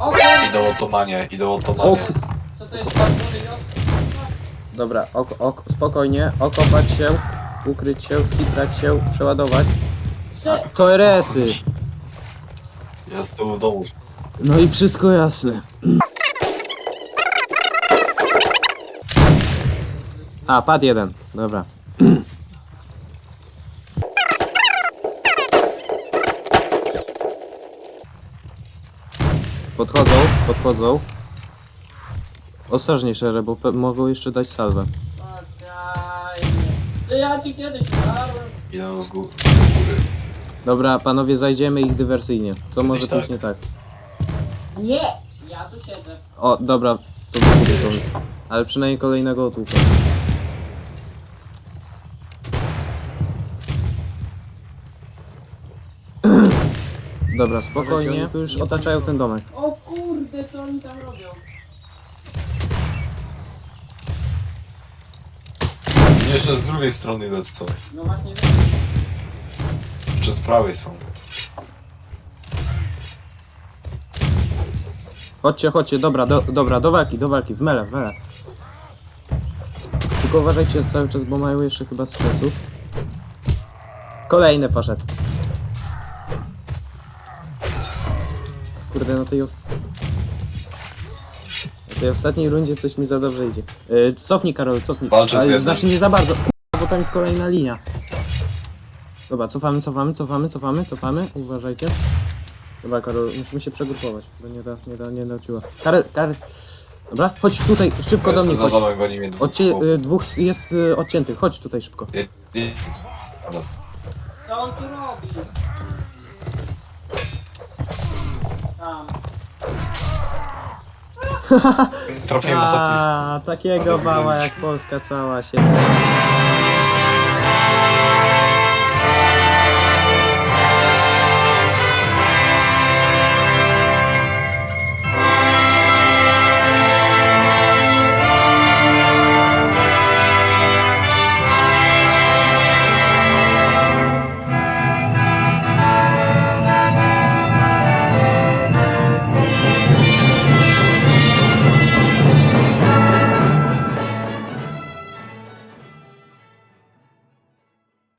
O Idą otomanie, idą O, otomanie. ku- co to jest dobra, ok, ok, spokojnie, okopać się, ukryć się, skitrać się, przeładować. Trze... To. Ja z tyłu domu. No i wszystko jasne. A, pad jeden, dobra. Podchodzą, podchodzą. Ostrożnie, szerze, bo pe- mogą jeszcze dać salwę. Ty, Ja ci kiedyś dałem. Idą z góry. Dobra, panowie, zajdziemy ich dywersyjnie. Co może tak. pójść nie tak? Nie! Ja tu siedzę. O, dobra, to był dobry pomysł. Ale przynajmniej kolejnego otłuka. Dobra, spokojnie, tu już otaczają ten domek. O kurde, co oni tam robią? Jeszcze z drugiej strony lecą. No właśnie, Jeszcze z prawej są. Chodźcie, chodźcie, dobra, do, dobra, do walki, do walki, w mele, w mele. Tylko uważajcie cały czas, bo mają jeszcze chyba stresów. Kolejny poszedł. Kurde, na tej, os- na tej ostatniej rundzie coś mi za dobrze idzie. Yy, cofnij Karol, cofnij. Walczę z Ale jednym. Znaczy nie za bardzo, bo tam jest kolejna linia. Dobra, cofamy, cofamy, cofamy, cofamy, cofamy, uważajcie. Dobra, Karol, musimy się przegrupować, bo nie da, nie da, nie da ciła. Karol, Karol. Dobra, chodź tutaj, szybko do mnie, za chodź. domem, goni mnie dwóch. Odcie, y, dwóch jest y, odciętych, chodź tutaj szybko. Dobra. co on tu robi? Trafiłem ostatni. st- A, takiego wygraliśmy. jak Polska cała się.